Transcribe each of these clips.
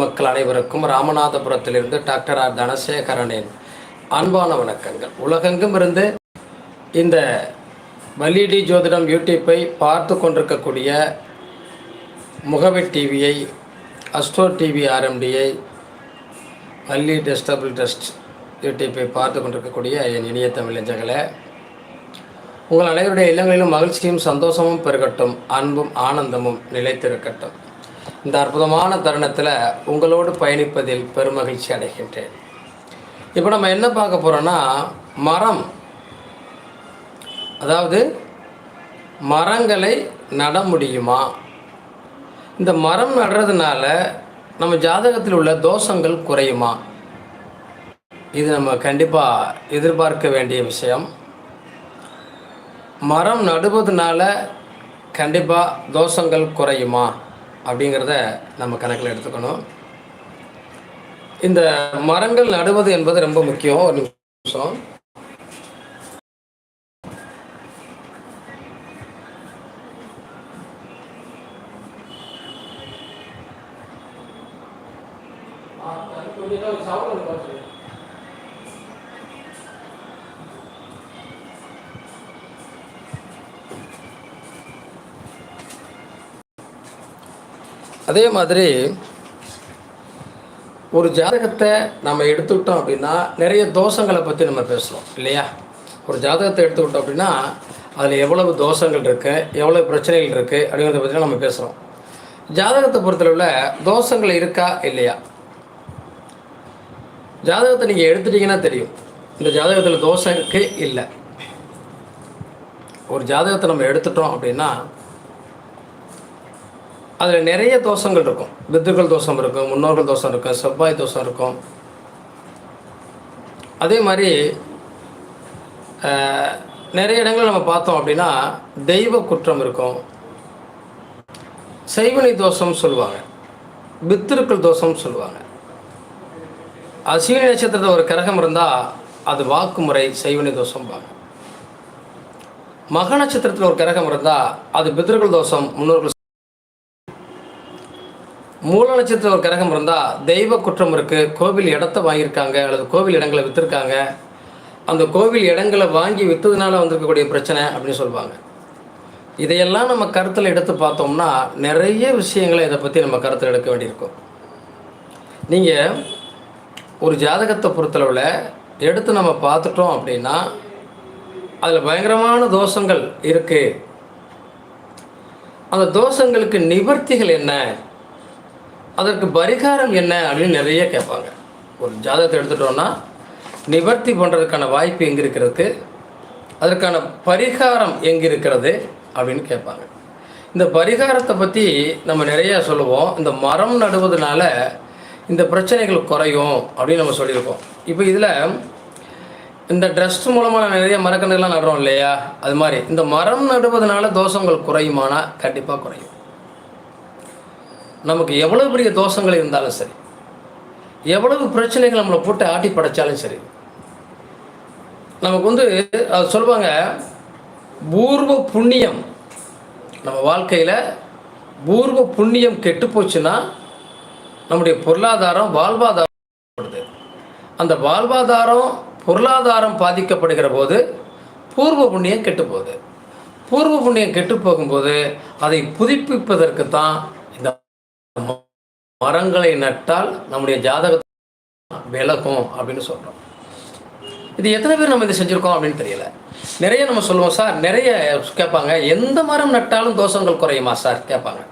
மக்கள் அனைவருக்கும் ராமநாதபுரத்திலிருந்து doctor R தனசேகரனின் அன்பான வணக்கங்கள். உலகெங்கும் இருந்து இந்த வலிடி ஜோதிடம் யூடியூப்பை பார்த்து கொண்டிருக்கக்கூடிய முகவை டிவியை அஸ்ட்ரோ டிவி ஆர்எம்டியை வள்ளி டெஸ்டபிள் டெஸ்ட் யூடியூப்பை பார்த்து கொண்டிருக்கக்கூடிய என் இனிய தமிழஞ்சகளை உங்கள் அனைவருடைய இல்லங்களிலும் மகிழ்ச்சியும் சந்தோஷமும் பெருகட்டும் அன்பும் ஆனந்தமும் நிலைத்திருக்கட்டும். இந்த அற்புதமான தருணத்தில் உங்களோடு பயணிப்பதில் பெருமகிழ்ச்சி அடைகின்றேன். இப்போ நம்ம என்ன பார்க்க போகிறோன்னா மரம். அதாவது மரங்களை நட முடியுமா? இந்த மரம் நடுறதுனால நம்ம ஜாதகத்தில் உள்ள தோஷங்கள் குறையுமா? இது நம்ம கண்டிப்பாக எதிர்பார்க்க வேண்டிய விஷயம். மரம் நடுவதனால கண்டிப்பாக தோஷங்கள் குறையுமா? அப்படிங்கிறத நம்ம கணக்கில் எடுத்துக்கணும். இந்த மரங்கள் நடுவது என்பது ரொம்ப முக்கியம். ஒரு நிமிஷம். அதே மாதிரி ஒரு ஜாதகத்தை நம்ம எடுத்துக்கிட்டோம் அப்படின்னா நிறைய தோஷங்களை பற்றி நம்ம பேசுகிறோம் இல்லையா? ஒரு ஜாதகத்தை எடுத்துக்கிட்டோம் அப்படின்னா அதில் எவ்வளவு தோஷங்கள் இருக்குது எவ்வளவு பிரச்சனைகள் இருக்குது அப்படிங்கிறத பற்றி நம்ம பேசுகிறோம் ஜாதகத்தை பொறுத்தளவில் தோஷங்கள் இருக்கா இல்லையா? ஜாதகத்தை நீங்கள் எடுத்துட்டீங்கன்னா தெரியும். இந்த ஜாதகத்தில் தோஷம் இருக்கு இல்லை? ஒரு ஜாதகத்தை நம்ம எடுத்துட்டோம் அப்படின்னா அதில் நிறைய தோஷங்கள் இருக்கும். பித்துக்கள் தோஷம் இருக்கும் முன்னோர்கள் தோஷம் இருக்கும் செவ்வாய் தோஷம் இருக்கும். அதே மாதிரி நிறைய இடங்கள் நம்ம பார்த்தோம் அப்படின்னா தெய்வ குற்றம் இருக்கும். சைவனி தோஷம் சொல்லுவாங்க. பித்திருக்கள் தோஷம் சொல்லுவாங்க. அஸ்வினி நட்சத்திரத்தில் ஒரு கிரகம் இருந்தால் அது வாக்குமுறை செய்வனை தோஷம்பாங்க. மக நட்சத்திரத்தில் ஒரு கிரகம் இருந்தால் அது பித்திருக்கள் தோஷம் முன்னோர்கள் மூல நட்சத்திரத்தில் ஒரு கிரகம் இருந்தால் தெய்வ குற்றம் இருக்குது கோவில் இடத்த வாங்கியிருக்காங்க அல்லது கோவில் இடங்களை விற்றுருக்காங்க அந்த கோவில் இடங்களை வாங்கி விற்றதுனால வந்திருக்கக்கூடிய பிரச்சனை அப்படின்னு சொல்லுவாங்க. இதையெல்லாம் நம்ம கருத்தில் எடுத்து பார்த்தோம்னா நிறைய விஷயங்களை இதை பற்றி நம்ம கருத்தில் எடுக்க வேண்டியிருக்கும். நீங்கள் ஒரு ஜாதகத்தை பொறுத்தளவில் எடுத்து நம்ம பார்த்துட்டோம் அப்படின்னா அதில் பயங்கரமான தோஷங்கள் இருக்குது அந்த தோஷங்களுக்கு நிவர்த்திகள் என்ன? அதற்கு பரிகாரம் என்ன அப்படின்னு நிறைய கேட்பாங்க. ஒரு ஜாதகத்தை எடுத்துட்டோன்னா நிவர்த்தி பண்ணுறதுக்கான வாய்ப்பு எங்கே இருக்கிறது அதற்கான பரிகாரம் எங்கே இருக்கிறது அப்படின்னு கேட்பாங்க. இந்த பரிகாரத்தை பற்றி நம்ம நிறையா சொல்லுவோம். இந்த மரம் நடுவதனால இந்த பிரச்சனைகள் குறையும் அப்படின்னு நம்ம சொல்லியிருக்கோம். இப்போ இதில் இந்த ட்ரஸ்ட் மூலமாக நிறைய மரக்கன்றுகள்லாம் நடுறோம் இல்லையா? அது மாதிரி. இந்த மரம் நடுவதனால தோஷங்கள் குறையுமானா? கண்டிப்பாக குறையும். நமக்கு எவ்வளவு பெரிய தோஷங்கள் இருந்தாலும் சரி எவ்வளவு பிரச்சனைகள் நம்மளை போட்டு ஆட்டி படைச்சாலும் சரி நமக்கு வந்து அது சொல்லுவாங்க பூர்வ புண்ணியம். நம்ம வாழ்க்கையில் பூர்வ புண்ணியம் கெட்டு போச்சுன்னா நம்முடைய பொருளாதாரம் வாழ்வாதாரப்படுது அந்த வாழ்வாதாரம் பொருளாதாரம் பாதிக்கப்படுகிற போது பூர்வ புண்ணியம் கெட்டு போகுது. பூர்வ புண்ணியம் கெட்டு போகும்போது அதை புதுப்பிப்பதற்கு தான் மரங்களை நட்டால் நம்முடைய ஜாதகத்தை விலகும் அப்படின்னு சொல்கிறோம் இது எத்தனை பேர் நம்ம இதை செஞ்சுருக்கோம் அப்படின்னு தெரியல. நிறைய நம்ம சொல்லுவோம் சார் நிறைய கேட்பாங்க. எந்த மரம் நட்டாலும் தோஷங்கள் குறையுமா? சார் கேட்பாங்க.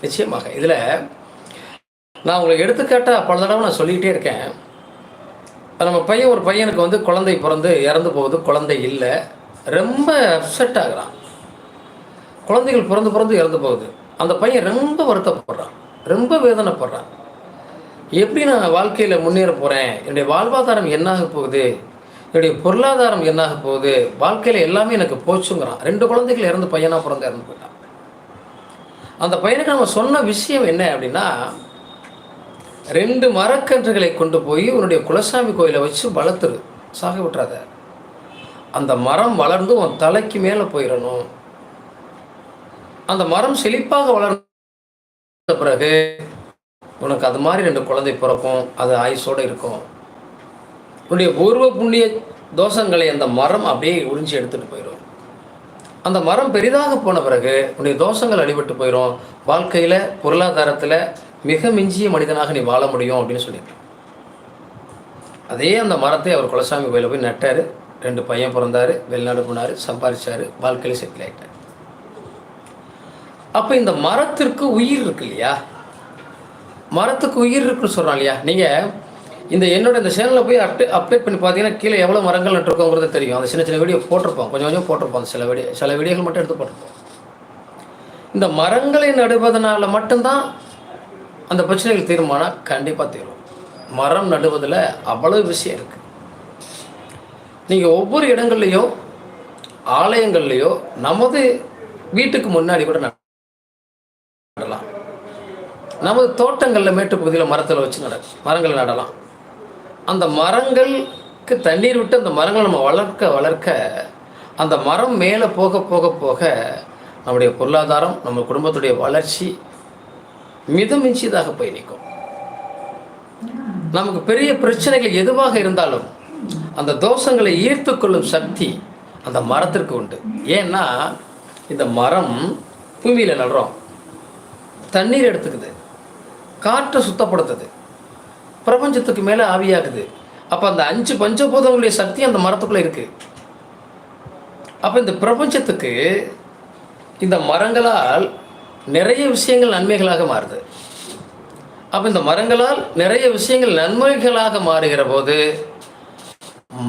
நிச்சயமாக. இதில் நான் உங்களுக்கு எடுத்துக்காட்டால் பல தடவை நான் சொல்லிக்கிட்டே இருக்கேன். நம்ம பையன் ஒரு பையனுக்கு வந்து குழந்தை பிறந்து இறந்து போகுது. குழந்தை இல்லை. ரொம்ப அப்செட் ஆகுறான். குழந்தைகள் பிறந்து பிறந்து இறந்து போகுது. அந்த பையன் ரொம்ப வருத்தப்படுறான். ரொம்ப வேதனைப்படுறான். எப்படி நான் வாழ்க்கையில் முன்னேற போகிறேன் என்னுடைய வாழ்வாதாரம் என்னாக போகுது? என்னுடைய பொருளாதாரம் என்னாக போகுது? வாழ்க்கையில் எல்லாமே எனக்கு போச்சுங்கிறான். ரெண்டு குழந்தைகள் இறந்து பையனாக பிறந்து இறந்து போயிட்டான். அந்த பையனுக்கு நம்ம சொன்ன விஷயம் என்ன அப்படின்னா ரெண்டு மரக்கன்றுகளை கொண்டு போய் உன்னுடைய குலசாமி கோயிலை வச்சு வளர்த்துரு. சாக விட்டுறாத. அந்த மரம் வளர்ந்து உன் தலைக்கு மேலே போயிடணும் அந்த மரம் செழிப்பாக வளர்ந்து பிறகு உனக்கு அது மாதிரி ரெண்டு குழந்தை பிறக்கும் அது ஆயுசோடு இருக்கும். உன்னுடைய பூர்வ புண்ணிய தோஷங்களை அந்த மரம் அப்படியே உறிஞ்சி எடுத்துகிட்டு போயிடும் அந்த மரம் பெரிதாக போன பிறகு உன்னுடைய தோஷங்கள் அடிபட்டு போயிடும் வாழ்க்கையில் பொருளாதாரத்தில் மிக மிஞ்சிய மனிதனாக நீ வாழ முடியும் அப்படின்னு சொல்லியிருக்கேன் அதே அந்த மரத்தை அவர் குலசாமி கோயிலில் போய் நட்டார். ரெண்டு பையன் பிறந்தார் வெளிநாடு போனார் சம்பாதிச்சார் வாழ்க்கையில் செட்டில் ஆகிட்டார் அப்போ இந்த மரத்திற்கு உயிர் இருக்கு இல்லையா? மரத்துக்கு உயிர் இருக்குன்னு சொல்கிறோம் இல்லையா? நீங்கள் இந்த என்னோட இந்த சேனலில் போய் அப்டே அப்டேட் பண்ணி பார்த்தீங்கன்னா கீழே எவ்வளோ மரங்கள் நட்டுருக்கோங்கிறது தெரியும். அந்த சின்ன சின்ன வீடியோ போட்டிருப்போம். கொஞ்சம் கொஞ்சம் போட்டிருப்போம். அந்த சில வீடியோ சில வீடியோகள் மட்டும் எடுத்து போட்டிருப்போம். இந்த மரங்களை நடுவதனால மட்டும்தான் அந்த பிரச்சனைகள் தீர்மானம் கண்டிப்பாக தீரும். மரம் நடுவதில் அவ்வளவு விஷயம் இருக்குது நீங்கள் ஒவ்வொரு இடங்கள்லையும் ஆலயங்கள்லையோ நமது வீட்டுக்கு முன்னாடி கூட நடலாம். நமது தோட்டங்களில் மேட்டுப்பகுதியில் மரத்தில் வச்சு நட மரங்களை நடலாம். அந்த மரங்களுக்கு தண்ணீர் விட்டு அந்த மரங்களை நம்ம வளர்க்க வளர்க்க அந்த மரம் மேலே போக போக போக நம்முடைய பொருளாதாரம் நம்ம குடும்பத்துடைய வளர்ச்சி மிதமிஞ்சியதாக போய் நிற்கும். நமக்கு பெரிய பிரச்சனைகள் எதுவாக இருந்தாலும் அந்த தோஷங்களை ஈர்த்து கொள்ளும் சக்தி அந்த மரத்திற்கு உண்டு. ஏன்னா இந்த மரம் பூமியில் நடுறோம். தண்ணீர் எடுத்துக்குது. காற்றை சுத்தப்படுத்துது. பிரபஞ்சத்துக்கு மேலே ஆவியாகுது. அப்போ அந்த அஞ்சு பஞ்சபூதங்களுடைய சக்தி அந்த மரத்துக்குள்ளே இருக்குது அப்போ இந்த பிரபஞ்சத்துக்கு இந்த மரங்களால் நிறைய விஷயங்கள் நன்மைகளாக மாறுது. அப்போ இந்த மரங்களால் நிறைய விஷயங்கள் நன்மைகளாக மாறுகிற போது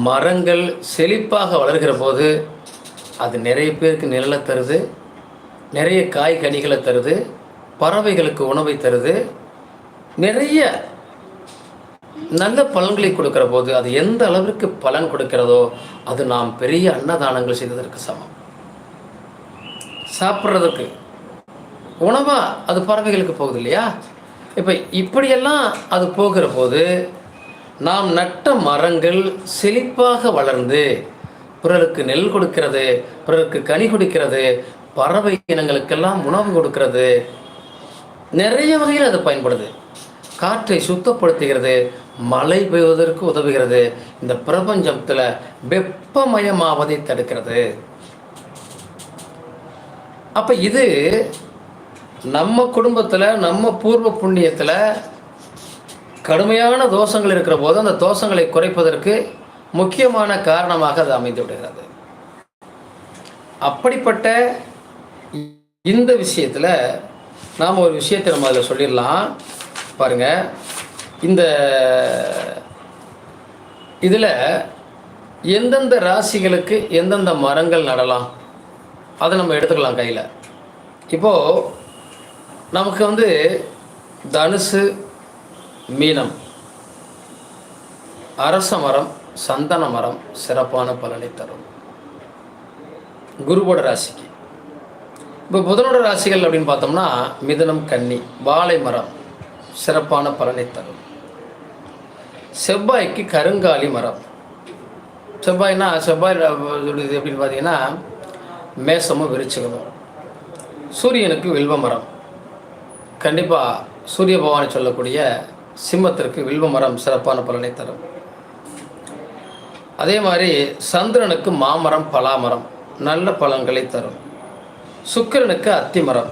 மரங்கள் செழிப்பாக வளர்கிற போது அது நிறைய பேருக்கு நிழலை தருது. நிறைய காய் கனிகளை தருது. பறவைகளுக்கு உணவை தருது. நிறைய நல்ல பலன்களை கொடுக்கிற போது அது எந்த அளவிற்கு பலன் கொடுக்கிறதோ அது நாம் பெரிய அன்னதானங்கள் செய்ததற்கு சமம். சாப்பிட்றதுக்கு. உணவா அது பறவைகளுக்கு போகுது இல்லையா? இப்போ இப்படியெல்லாம் அது போகிற போது நாம் நட்ட மரங்கள் செழிப்பாக வளர்ந்து பிறருக்கு நெல் கொடுக்கிறது பிறருக்கு கனி கொடுக்கிறது பறவை இனங்களுக்கெல்லாம் உணவு கொடுக்கிறது நிறைய வகையில் அது பயன்படுது. காற்றை சுத்தப்படுத்துகிறது மழை பெய்வதற்கு உதவுகிறது இந்த பிரபஞ்சத்தில் வெப்பமயமாவதை தடுக்கிறது. அப்போ இது நம்ம குடும்பத்தில் நம்ம பூர்வ புண்ணியத்தில் கடுமையான தோஷங்கள் இருக்கிற போது அந்த தோஷங்களை குறைப்பதற்கு முக்கியமான காரணமாக அது அமைந்து விடுகிறது. அப்படிப்பட்ட இந்த விஷயத்தில் நாம் ஒரு விஷயத்தை நம்ம அதில் சொல்லிடலாம். பாருங்க. இந்த இதில் எந்தெந்த ராசிகளுக்கு எந்தெந்த மரங்கள் நடலாம்? அதை நம்ம எடுத்துக்கலாம் கையில். இப்போது நமக்கு வந்து தனுசு மீனம். அரச மரம் சந்தன மரம் சிறப்பான பலனை தரும். குருவோட ராசிக்கு. இப்போ புதனோட ராசிகள் அப்படின்னு பார்த்தோம்னா மிதுனம் கன்னி வாழை மரம் சிறப்பான பலனை தரும். செவ்வாய்க்கு கருங்காலி மரம். செவ்வாய்னா செவ்வாய் இது அப்படின்னு பார்த்தீங்கன்னா மேசமும் விருச்சிகமும். சூரியனுக்கு வில்வ மரம். கண்டிப்பாக சூரிய பகவானை சொல்லக்கூடிய சிம்மத்திற்கு வில்வ மரம் சிறப்பான பலனை தரும். அதே மாதிரி சந்திரனுக்கு மாமரம் பலாமரம் நல்ல பலன்களை தரும். சுக்கிரனுக்கு அத்தி மரம்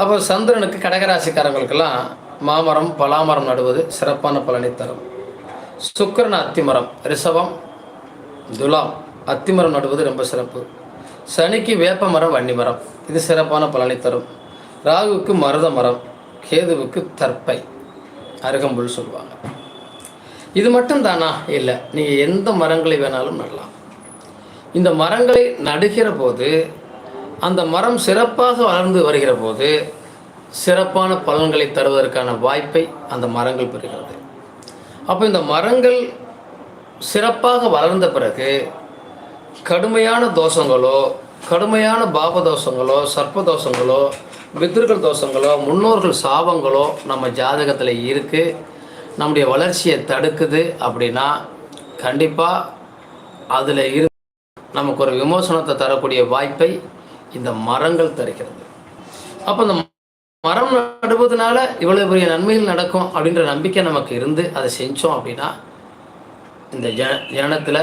அப்போ சந்திரனுக்கு கடகராசிக்காரங்களுக்கெல்லாம் மாமரம் பலாமரம் நடுவது சிறப்பான பலனை தரும். சுக்கிரன் அத்திமரம் ரிஷபம் துலாம் அத்திமரம் நடுவது ரொம்ப சிறப்பு. சனிக்கு வேப்ப மரம் வன்னி மரம் இது சிறப்பான பலனை தரும். ராகுவுக்கு மருத மரம் கேதுவுக்கு தற்பை அருகம்புல் சொல்லுவாங்க. இது மட்டும் தானா இல்லை நீங்கள் எந்த மரங்களை வேணாலும் நடலாம். இந்த மரங்களை நடுகிற போது அந்த மரம் சிறப்பாக வளர்ந்து வருகிற போது சிறப்பான பலன்களை தருவதற்கான வாய்ப்பை அந்த மரங்கள் பெறுகிறது. அப்போ இந்த மரங்கள் சிறப்பாக வளர்ந்த பிறகு கடுமையான தோஷங்களோ கடுமையான பாப தோஷங்களோ சர்ப்ப தோஷங்களோ பித்ருக்கள் தோஷங்களோ முன்னோர்கள் சாபங்களோ நம்ம ஜாதகத்தில் இருக்குது நம்முடைய வளர்ச்சியை தடுக்குது அப்படின்னா கண்டிப்பாக அதில் இரு நமக்கு ஒரு விமோசனத்தை தரக்கூடிய வாய்ப்பை இந்த மரங்கள் தருகிறது அப்போ இந்த மரம் நடுவதனால இவ்வளவு பெரிய நன்மைகள் நடக்கும் அப்படின்ற நம்பிக்கை நமக்கு இருந்து அதை செஞ்சோம் அப்படின்னா இந்த ஜன ஜனத்தில்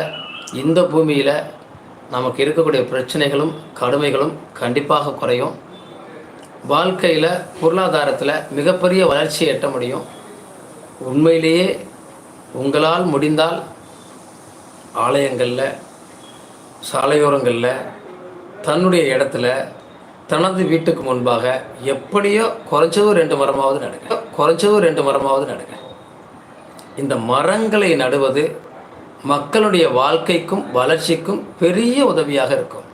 இந்த பூமியில் நமக்கு இருக்கக்கூடிய பிரச்சனைகளும் கடுமைகளும் கண்டிப்பாக குறையும். வாழ்க்கையில் பொருளாதாரத்தில் மிகப்பெரிய வளர்ச்சியை எட்ட முடியும். உண்மையிலேயே உங்களால் முடிந்தால் ஆலயங்களில் சாலையோரங்களில் தன்னுடைய இடத்துல தனது வீட்டுக்கு முன்பாக எப்படியோ குறைஞ்சதோ ரெண்டு மரமாவது நடுங்க. குறைஞ்சதோ ரெண்டு மரமாவது நடுங்க. இந்த மரங்களை நடுவது மக்களுடைய வாழ்க்கைக்கும் வளர்ச்சிக்கும் பெரிய உதவியாக இருக்கும்.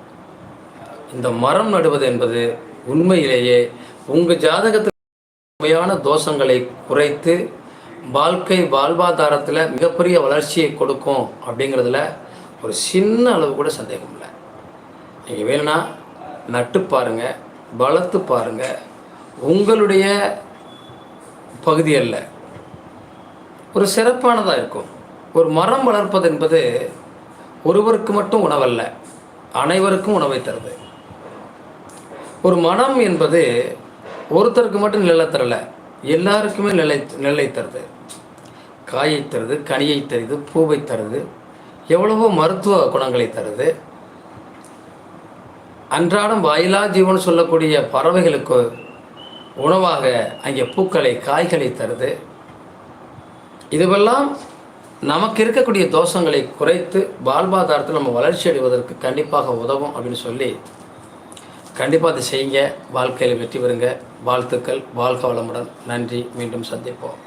இந்த மரம் நடுவது என்பது உண்மையிலேயே உங்கள் ஜாதகத்தில் உண்மையான தோஷங்களை குறைத்து வாழ்க்கை வாழ்வாதாரத்தில் மிகப்பெரிய வளர்ச்சியை கொடுக்கும் அப்படிங்கிறதுல ஒரு சின்ன அளவு கூட சந்தேகம் இல்லை. நீங்கள் வேணும்னா நட்டு பாருங்கள் வளர்த்து பாருங்கள் உங்களுடைய பகுதி அல்ல. ஒரு சிறப்பானதாக இருக்கும். ஒரு மரம் வளர்ப்பது என்பது ஒருவருக்கு மட்டும் உணவல்ல அனைவருக்கும் உணவை தருது. ஒரு மனம் என்பது ஒருத்தருக்கு மட்டும் நிலை தரல எல்லாருக்குமே நிலை நிலை தருது. காயை தருது கனியை தருது பூவை தருது எவ்வளவோ மருத்துவ குணங்களை தருது. அன்றாடம் வாயிலா ஜீவன் சொல்லக்கூடிய பறவைகளுக்கு உணவாக அங்கே பூக்களை காய்களை தருது. இதுவெல்லாம் நமக்கு இருக்கக்கூடிய தோஷங்களை குறைத்து வாழ்வாதாரத்தில் நம்ம வளர்ச்சி அடைவதற்கு கண்டிப்பாக உதவும் அப்படின்னு சொல்லி கண்டிப்பாக அதை செய்யுங்க. வாழ்க்கையில் வெற்றி பெறுங்க. வாழ்த்துக்கள். வாழ்க வளமுடன். நன்றி. மீண்டும் சந்திப்போம்.